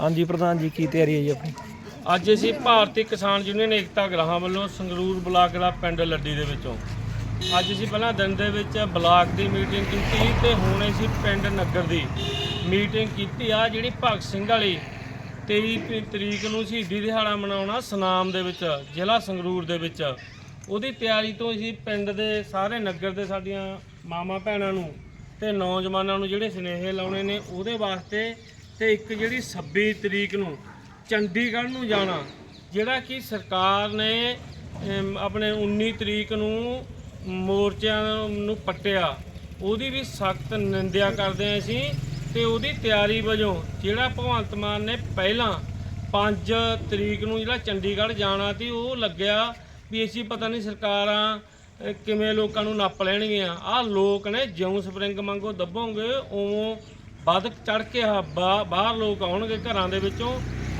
ਹਾਂਜੀ, ਪ੍ਰਧਾਨ ਜੀ, ਕੀ ਤਿਆਰੀ ਹੈ ਜੀ ਆਪਣੀ? ਅੱਜ ਅਸੀਂ ਭਾਰਤੀ ਕਿਸਾਨ ਯੂਨੀਅਨ ਏਕਤਾ ਗ੍ਰਾਹਾਂ ਵੱਲੋਂ ਸੰਗਰੂਰ ਬਲਾਕ ਦਾ ਪਿੰਡ ਲੱਡੀ ਦੇ ਵਿੱਚੋਂ। ਅੱਜ ਅਸੀਂ ਪਹਿਲਾਂ ਦਿਨ ਦੇ ਵਿੱਚ ਬਲਾਕ ਦੀ ਮੀਟਿੰਗ ਕੀਤੀ ਤੇ ਹੁਣ ਅਸੀਂ ਪਿੰਡ ਨਗਰ ਦੀ ਮੀਟਿੰਗ ਕੀਤੀ। ਆ ਜਿਹੜੀ ਭਗਤ ਸਿੰਘ ਵਾਲੀ 23 ਤਰੀਕ ਨੂੰ ਸ਼ਹੀਦੀ ਦਿਹਾੜਾ ਮਨਾਉਣਾ ਸਨਾਮ ਦੇ ਵਿੱਚ, ਜ਼ਿਲ੍ਹਾ ਸੰਗਰੂਰ ਦੇ ਵਿੱਚ। ਉਹਦੀ ਤਿਆਰੀ ਤੋਂ ਅਸੀਂ ਪਿੰਡ ਦੇ ਸਾਰੇ ਨਗਰ ਦੇ ਸਾਡੀਆਂ ਮਾਮਾ ਭੈਣਾਂ ਨੂੰ ਤੇ ਨੌਜਵਾਨਾਂ ਨੂੰ ਜਿਹੜੇ ਸੁਨੇਹੇ ਲਾਉਣੇ ਨੇ, ਉਹਦੇ ਵਾਸਤੇ ਤੇ ਇੱਕ ਜਿਹੜੀ 26 ਤਰੀਕ ਨੂੰ ਚੰਡੀਗੜ੍ਹ ਨੂੰ ਜਾਣਾ, ਜਿਹੜਾ ਕਿ ਸਰਕਾਰ ਨੇ ਆਪਣੇ 19 ਤਰੀਕ ਨੂੰ ਮੋਰਚਿਆਂ ਨੂੰ ਪੱਟਿਆ, ਉਹਦੀ ਵੀ ਸਖਤ ਨਿੰਦਿਆ ਕਰਦੇ ਹਾਂ ਅਸੀਂ ਤੇ ਉਹਦੀ ਤਿਆਰੀ ਵਜੋਂ ਜਿਹੜਾ ਭਗਵੰਤ ਮਾਨ ਨੇ ਪਹਿਲਾਂ 5 ਤਰੀਕ ਨੂੰ ਜਿਹੜਾ ਚੰਡੀਗੜ੍ਹ ਜਾਣਾ ਸੀ, ਉਹ ਲੱਗਿਆ ਵੀ ਅਸੀਂ ਪਤਾ ਨਹੀਂ ਸਰਕਾਰਾਂ ਕਿਵੇਂ ਲੋਕਾਂ ਨੂੰ ਨੱਪ ਲੈਣਗੀਆਂ। ਆਹ ਲੋਕ ਨੇ ਜਿਉਂ ਸਪਰਿੰਗ ਮੰਗੋ ਦੱਬੋਗੇ, ਉਵੇਂ ਵੱਧ ਚੜ ਕੇ ਆਹ ਬਾਹਰ ਲੋਕ ਆਉਣਗੇ ਘਰਾਂ ਦੇ ਵਿੱਚੋਂ।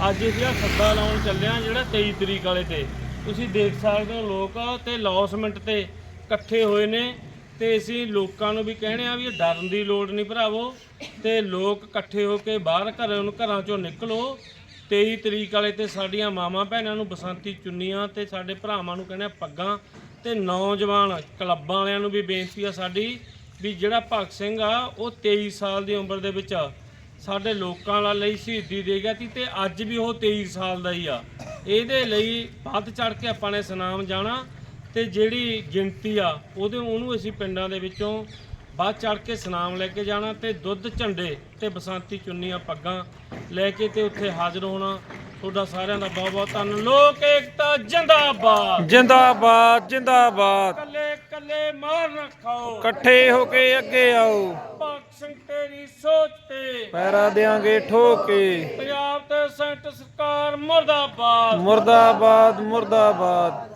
ਅੱਜ ਅਸੀਂ ਆਹ ਸੱਦਾ ਲਾਉਣ ਚੱਲਿਆ ਜਿਹੜਾ 23 ਤਰੀਕ ਵਾਲੇ ਤੇ। ਤੁਸੀਂ ਦੇਖ ਸਕਦੇ ਹੋ ਲੋਕ ਤੇ ਲੌਸਮੈਂਟ ਤੇ ਇਕੱਠੇ ਹੋਏ ਨੇ ਤੇ ਅਸੀਂ ਲੋਕਾਂ ਨੂੰ ਵੀ ਕਹਿਣੇ ਆ ਵੀ ਇਹ ਡਰਨ ਦੀ ਲੋੜ ਨਹੀਂ ਭਰਾਵੋ। ਤੇ ਲੋਕ ਇਕੱਠੇ ਹੋ ਕੇ ਬਾਹਰ ਘਰਾਂ ਨੂੰ ਘਰਾਂ ਚੋਂ ਨਿਕਲੋ। 23 ਤਰੀਕ ਵਾਲੇ ਤੇ ਸਾਡੀਆਂ ਮਾਵਾਂ ਭੈਣਾਂ ਨੂੰ ਬਸੰਤੀ ਚੁੰਨੀਆਂ ਤੇ ਸਾਡੇ ਭਰਾਵਾਂ ਨੂੰ ਕਹਿੰਦੇ ਪੱਗਾਂ ਤੇ ਨੌਜਵਾਨ ਕਲੱਬਾਂ ਵਾਲਿਆਂ ਨੂੰ ਵੀ ਬੇਨਤੀ ਆ ਸਾਡੀ ਵੀ ਜਿਹੜਾ ਭਗਤ ਸਿੰਘ ਆ ਉਹ 23 ਸਾਲ ਦੀ ਉਮਰ ਦੇ ਵਿੱਚ ਸਾਡੇ ਲੋਕਾਂ ਨਾਲ ਲਈ ਸ਼ਹੀਦੀ ਦੇ ਗਿਆ ਸੀ ਤੇ ਅੱਜ ਵੀ ਉਹ 23 ਸਾਲ ਦਾ ਹੀ ਆ। ਇਹਦੇ ਲਈ ਵੱਧ ਚੜ ਕੇ ਆਪਾਂ ਨੇ ਸੁਨਾਮ ਜਾਣਾ ਤੇ ਜਿਹੜੀ ਗਿਣਤੀ ਆ ਉਹਦੇ ਉਹਨੂੰ ਅਸੀਂ ਪਿੰਡਾਂ ਦੇ ਵਿੱਚੋਂ ਵੱਧ ਚੜ ਕੇ ਸੁਨਾਮ ਲੈ ਕੇ ਜਾਣਾ ਤੇ ਦੁੱਧ ਝੰਡੇ ਤੇ ਬਸੰਤੀ ਚੁੰਨੀਆਂ ਪੱਗਾਂ ਲੈ ਕੇ ਤੇ ਉੱਥੇ ਹਾਜ਼ਰ ਹੋਣਾ। ਤੁਹਾਡਾ ਸਾਰਿਆਂ ਦਾ ਬਹੁਤ ਬਹੁਤ ਧੰਨ। ਲੋਕ ਏਕਤਾ ਜਿੰਦਾਬਾਦ। ਜਿੰਦਾਬਾਦ ਜਿੰਦਾਬਾਦ। ਕੱਲੇ ਮਾਰ ਨਾ ਖਾਓ। ਇਕੱਠੇ ਹੋ ਕੇ ਅੱਗੇ ਆਓ। ਭਗਤ ਸਿੰਘ ਤੇਰੀ ਸੋਚ ਤੇ ਪੈਰਾ ਦੇਾਂਗੇ ਠੋਕੇ। ਪੰਜਾਬ ਤੇ ਸੈਂਟਰ ਸਰਕਾਰ ਮੁਰਦਾਬਾਦ। ਮੁਰਦਾਬਾਦ ਮੁਰਦਾਬਾਦ।